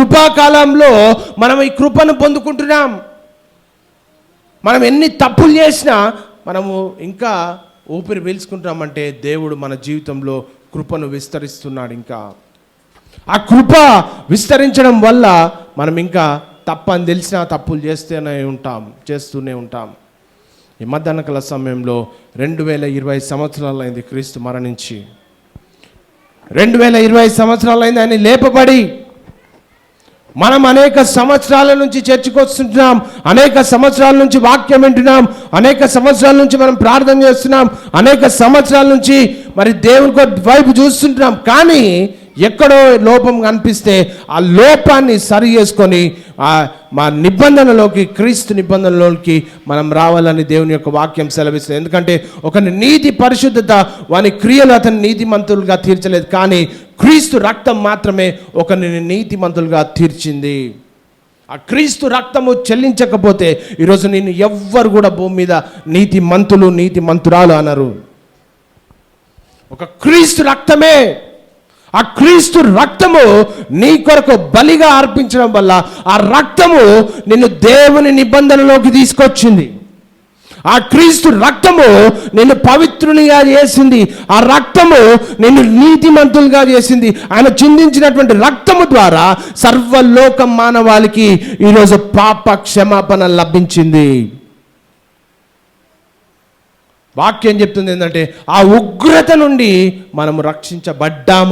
కృపాకాలంలో మనం ఈ కృపను పొందుకుంటున్నాం. మనం ఎన్ని తప్పులు చేసినా మనము ఇంకా ఊపిరి పీల్చుకుంటామంటే దేవుడు మన జీవితంలో కృపను విస్తరిస్తున్నాడు ఇంకా. ఆ కృప విస్తరించడం వల్ల మనం ఇంకా తప్పని తెలిసినా తప్పులు చేస్తూనే ఉంటాం చేస్తూనే ఉంటాం. ఈ మధ్యాహ్న కల సమయంలో రెండు వేల ఇరవై సంవత్సరాలైంది క్రీస్తు మరణించి. రెండు వేల ఇరవై సంవత్సరాలైంది ఆయన లేపబడి మనం అనేక సంవత్సరాల నుంచి చర్చకు అనేక సంవత్సరాల నుంచి వాక్యం వింటున్నాం అనేక సంవత్సరాల నుంచి మనం ప్రార్థన చేస్తున్నాం అనేక సంవత్సరాల నుంచి మరి దేవుని వైపు చూస్తుంటున్నాం. కానీ ఎక్కడో లోపం కనిపిస్తే ఆ లోపాన్ని సరి చేసుకొని మా నిబంధనలోకి క్రీస్తు నిబంధనలోకి మనం రావాలని దేవుని యొక్క వాక్యం సెలవిస్తుంది. ఎందుకంటే ఒక నీతి పరిశుద్ధత వాని క్రియలు అతని నీతిమంతులుగా తీర్చలేదు. కానీ క్రీస్తు రక్తం మాత్రమే ఒకరిని నీతిమంతులుగా తీర్చింది. ఆ క్రీస్తు రక్తము చెల్లించకపోతే ఈరోజు నేను ఎవ్వరు కూడా భూమి మీద నీతి మంతులు నీతి మంతురాలు అనరు. ఒక క్రీస్తు రక్తమే ఆ క్రీస్తు రక్తము నీ కొరకు బలిగా అర్పించడం వల్ల ఆ రక్తము నిన్ను దేవుని నిబంధనలోకి తీసుకొచ్చింది. ఆ క్రీస్తు రక్తము నిన్ను పవిత్రునిగా చేసింది. ఆ రక్తము నిన్ను నీతిమంతులుగా చేసింది. ఆయన చిందించినటువంటి రక్తము ద్వారా సర్వలోక మానవాళికి ఈరోజు పాప క్షమాపణ లభించింది. వాక్యం చెప్తుంది ఏంటంటే ఆ ఉగ్రత నుండి మనము రక్షించబడ్డాము.